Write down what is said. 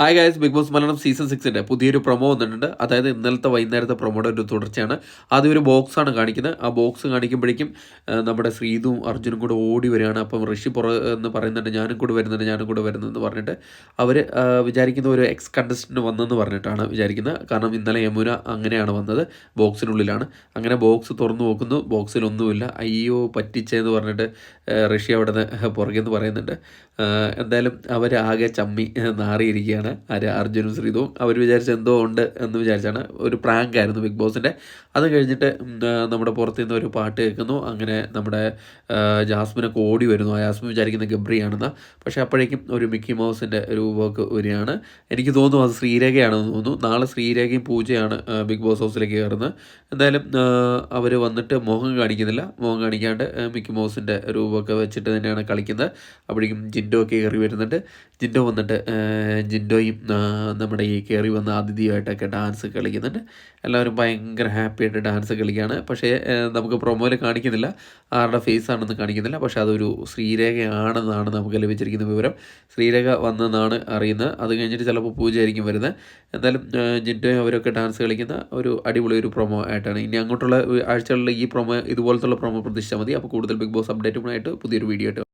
Hi guys Big Boss Malayalam season സിക്സിന്റെ പുതിയൊരു promo വന്നിട്ടുണ്ട്. അതായത് ഇന്നലത്തെ വൈകുന്നേരത്തെ പ്രൊമോയുടെ ഒരു തുടർച്ചയാണ്. ആദ്യം ഒരു ബോക്സാണ് കാണിക്കുന്നത്. ആ ബോക്സ് കാണിക്കുമ്പോഴേക്കും നമ്മുടെ ശ്രീതും അർജുനും കൂടെ ഓടി വരികയാണ്. അപ്പം ഋഷി പുറ എന്ന് പറയുന്നുണ്ട് ഞാനും കൂടെ വരുന്നുണ്ട് ഞാനും കൂടെ വരുന്നെന്ന് പറഞ്ഞിട്ട് അവർ വിചാരിക്കുന്ന ഒരു എക്സ് കണ്ടസ്റ്റന്റ് വന്നെന്ന് പറഞ്ഞിട്ടാണ് വിചാരിക്കുന്നത്. കാരണം ഇന്നലെ യമുന അങ്ങനെയാണ് വന്നത് ബോക്സിനുള്ളിലാണ്. അങ്ങനെ ബോക്സ് തുറന്നു നോക്കുന്നു. ബോക്സിലൊന്നുമില്ല അയ്യോ പറ്റിച്ചെന്ന് പറഞ്ഞിട്ട് ഋഷി അവിടെ നിന്ന് പുറകെന്ന് പറയുന്നുണ്ട്. എന്തായാലും എന്തായാലും ആകെ ചമ്മി നാറിയിരിക്കുകയാണ്. ആര് അർജുനും ശ്രീതുവും. അവർ വിചാരിച്ച എന്തോ ഉണ്ട് എന്ന് വിചാരിച്ചാണ് ഒരു പ്രാങ്ക് ആയിരുന്നു ബിഗ് ബോസിന്റെ അത് കഴിഞ്ഞിട്ട് നമ്മുടെ പുറത്തു നിന്ന് ഒരു പാട്ട് കേൾക്കുന്നു. അങ്ങനെ നമ്മുടെ ജാസ്മിനൊക്കെ ഓടി വരുന്നു. ആ ജാസ്മിൻ വിചാരിക്കുന്ന ഗബ്രിയാണെന്ന്. പക്ഷേ അപ്പോഴേക്കും ഒരു മിക്കി മൗസിന്റെ രൂപമൊക്കെ വരികയാണ്. എനിക്ക് തോന്നുന്നു അത് ശ്രീരേഖയാണെന്ന് തോന്നുന്നു. നാളെ ശ്രീരേഖയും പൂജയാണ് ബിഗ് ബോസ് ഹൗസിലേക്ക് കയറുന്നത്. എന്തായാലും അവർ വന്നിട്ട് മുഖം കാണിക്കുന്നില്ല. മുഖം കാണിക്കാണ്ട് മിക്കി മൗസിന്റെ രൂപമൊക്കെ വെച്ചിട്ട് തന്നെയാണ് കളിക്കുന്നത്. അപ്പോഴേക്കും ജിൻഡോ ഒക്കെ കയറി വരുന്നുണ്ട്. ജിൻഡോ വന്നിട്ട് ജിൻഡോയും നമ്മുടെ ഈ കയറി വന്ന അതിഥിയുമായിട്ടൊക്കെ ഡാൻസ് കളിക്കുന്നുണ്ട്. എല്ലാവരും ഭയങ്കര ഹാപ്പി ആയിട്ട് ഡാൻസ് കളിക്കുകയാണ്. പക്ഷേ നമുക്ക് പ്രൊമോയിൽ കാണിക്കുന്നില്ല. ആരുടെ ഫേസ് ആണെന്ന് കാണിക്കുന്നില്ല. പക്ഷേ അതൊരു ശ്രീരേഖയാണെന്നാണ് നമുക്ക് ലഭിച്ചിരിക്കുന്ന വിവരം. ശ്രീരേഖ വന്നെന്നാണ് അറിയുന്നത്. അത് കഴിഞ്ഞിട്ട് ചിലപ്പോൾ പൂജയായിരിക്കും വരുന്നത്. എന്തായാലും ജിൻഡോയും അവരൊക്കെ ഡാൻസ് കളിക്കുന്ന ഒരു അടിപൊളി ഒരു പ്രൊമോ ആയിട്ടാണ്. ഇനി അങ്ങോട്ടുള്ള ആഴ്ചകളിൽ ഈ പ്രൊമോ ഇതുപോലത്തുള്ള പ്രൊമോ പ്രതീക്ഷിച്ചാൽ മതി. അപ്പോൾ കൂടുതൽ ബിഗ് ബോസ് അപ്ഡേറ്റുമായിട്ട് പുതിയൊരു വീഡിയോ ആയിട്ട്